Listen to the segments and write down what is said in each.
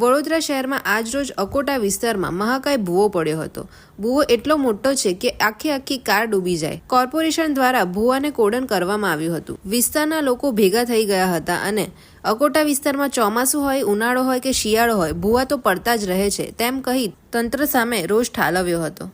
વડોદરા શહેરમાં આજરોજ અકોટા વિસ્તારમાં મહાકાય ભૂવો પડ્યો હતો. ભૂવો એટલો મોટો છે કે આખી આખી કાર ડૂબી જાય. કોર્પોરેશન દ્વારા ભૂવાને કોડન કરવામાં આવ્યું હતું. વિસ્તારના લોકો ભેગા થઈ ગયા હતા અને અકોટા વિસ્તારમાં ચોમાસું હોય, ઉનાળો હોય કે શિયાળો હોય, ભૂવા તો પડતા જ રહે છે, તેમ કહી તંત્ર સામે રોષ ઠાલવ્યો હતો.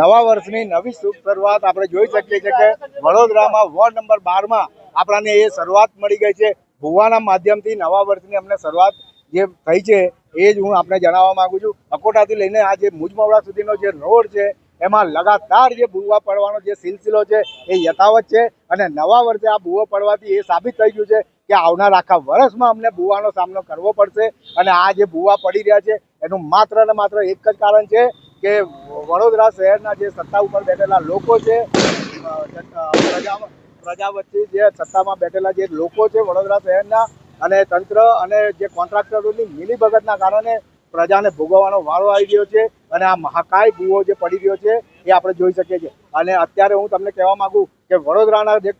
નવા વર્ષની નવી શુભ શરૂઆત આપણે જોઈ શકીએ છીએ કે વડોદરામાં વોર્ડ નંબર બારમાં આપણાને એ શરૂઆત મળી ગઈ છે. ભુવાના માધ્યમથી નવા વર્ષની અમને શરૂઆત જે થઈ છે, એ જ હું આપને જણાવવા માંગુ છું. અકોટાથી લઈને આ જે મુજમવડા સુધીનો જે રોડ છે, એમાં લગાતાર જે ભૂવા પડવાનો જે સિલસિલો છે, એ યથાવત છે. અને નવા વર્ષે આ ભૂવો પડવાથી એ સાબિત થઈ ગયું છે કે આવનાર આખા વર્ષમાં અમને ભૂવાનો સામનો કરવો પડશે. અને આ જે ભૂવા પડી રહ્યા છે, એનું માત્ર ને માત્ર એક જ કારણ છે કે વડોદરા શહેરના જે સત્તા ઉપર બેઠેલા લોકો છે પ્રજા પ્રજા વચ્ચે જે સત્તામાં બેઠેલા જે લોકો છે વડોદરા શહેરના અને તંત્ર અને જે કોન્ટ્રાક્ટરોની મિલીભગતના કારણે પ્રજાને ભોગવવાનો વારો આવી ગયો છે અને આ મહાકાય ભૂવો જે પડી રહ્યો છે એ આપણે જોઈ શકીએ છીએ. અને અત્યારે હું તમને કહેવા માંગુ કે વડોદરાના જે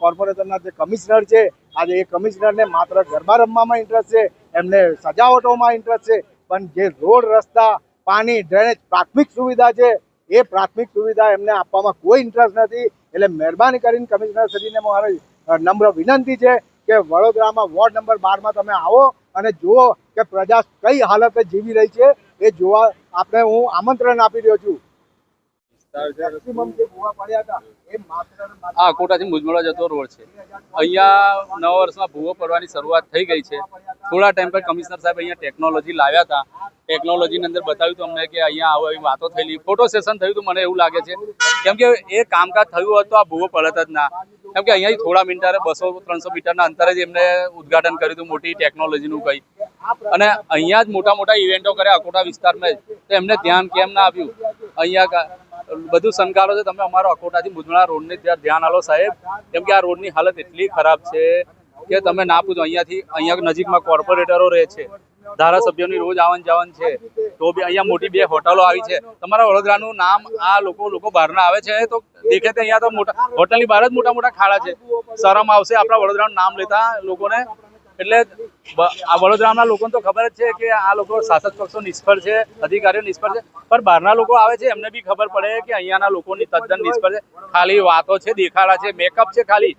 કોર્પોરેશનના જે કમિશનર છે, આજે એ કમિશનરને માત્ર ગરબા રમવામાં ઇન્ટરેસ્ટ છે, એમને સજાવટોમાં ઇન્ટરેસ્ટ છે, પણ જે રોડ, રસ્તા, પાણી ડ્રેનેજ પ્રાથમિક સુવિધા છે, એ પ્રાથમિક સુવિધા એમને આપવામાં કોઈ ઇન્ટરેસ્ટ નથી. એટલે મહેરબાની કરીને કમિશનર શ્રીને મારી નમ્ર વિનંતી છે કે વડોદરામાં વોર્ડ નંબર બારમાં તમે આવો અને જુઓ કે પ્રજા કઈ હાલતે જીવી રહી છે એ જોવા આપણે હું આમંત્રણ આપી રહ્યો છું. આ કોટાથી મુજમડા જતો રોડ છે. અહીંયા નવા વર્ષમાં ભૂવો પડવાની શરૂઆત થઈ ગઈ છે. થોડા ટાઈમ પર કમિશનર સાહેબ અહીંયા ટેકનોલોજી લાવ્યા હતા. ટેકનોલોજીની અંદર બતાવ્યું હતું અમને કે અહીંયા આવું આવી વાતો થયેલી. ફોટો સેશન થયું હતું, મને એવું લાગે છે. કેમ કે એ કામકાજ થયું હોત આ ભૂવો પડત જ ના. કેમ કે અહીંયાથી થોડા મીટરે બસો ત્રણસો મીટરના અંતરે જ એમને ઉદઘાટન કર્યું હતું મોટી ટેકનોલોજીનું કંઈ. અને અહીંયા જ મોટા મોટા ઇવેન્ટો કર્યા અકોટા વિસ્તારમાં જ. તો એમને ધ્યાન કેમ ના આપ્યું? અહીંયા બધું સંકારો છે. તમે અમારો અકોટાથી મુજમણા રોડને ત્યાં ધ્યાન આલો સાહેબ. કેમ કે આ રોડની હાલત એટલી ખરાબ છે કે તમે ના પૂછો, અહીંયાથી અહીંયા નજીકમાં કોર્પોરેટરો રહે છે. ધારાસભ્યોની રોજ આવન જાવન છે. તો બી અહીંયા મોટી બે હોટલો આવી છે. તમારા વડોદરાનું નામ આ લોકો લોકો બહારના આવે છે તો દેખે અહીંયા તો મોટા, હોટલની બહાર જ મોટા મોટા ખાડા છે. શરમ આવશે આપણા વડોદરાનું નામ લેતા લોકોને. એટલે આ વડોદરાના લોકોને તો ખબર જ છે કે આ લોકો શાસક પક્ષો નિષ્ફળ છે, અધિકારીઓ નિષ્ફળ છે, પણ બહારના લોકો આવે છે, એમને બી ખબર પડે કે અહીંયાના લોકોની તદ્દન નિષ્ફળ છે. ખાલી વાતો છે, દેખાડા છે મેકઅપ છે ખાલી.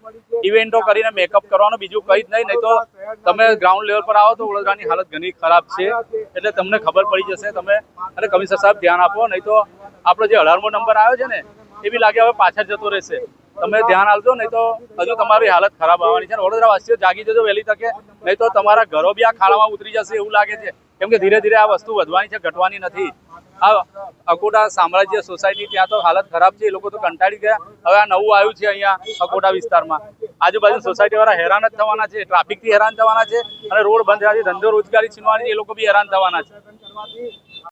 ઇવેન્ટો કરીને મેકઅપ કરવાનું બીજું કંઈ જ નહીં નહીં તો તમે ગ્રાઉન્ડ લેવલ પર આવો તો વડોદરાની હાલત ઘણી ખરાબ છે. એટલે તમને ખબર પડી જશે, તમે અને કમિશનર સાહેબ ધ્યાન આપો, નહીં તો આપણો જે અઢારમો નંબર આવ્યો છે ને એ બી લાગે હવે પાછળ જતો રહેશે. તમે ધ્યાન આપજો, નહીં તો હજુ તમારી હાલત ખરાબ આવવાની છે. વડોદરાવાસીઓ જાગી જજો વહેલી તકે, નહીં તો તમારા ઘરો બી આ ખાડામાં ઉતરી જશે એવું લાગે છે. કેમ કે ધીરે ધીરે આ વસ્તુ વધવાની છે, ઘટવાની નથી. આ અકોટા સામ્રાજ્ય સોસાયટી ત્યાં તો હાલત ખરાબ છે, એ લોકો તો કંટાળી ગયા. હવે આ નવું આવ્યું છે અહીંયા અકોટા વિસ્તારમાં. આજુબાજુ સોસાયટી વાળા હેરાન જ થવાના છે ટ્રાફિકથી હેરાન થવાના છે. અને રોડ બંધ થવાથી ધંધો રોજગારી છીનવાની એ લોકો બી હેરાન થવાના છે.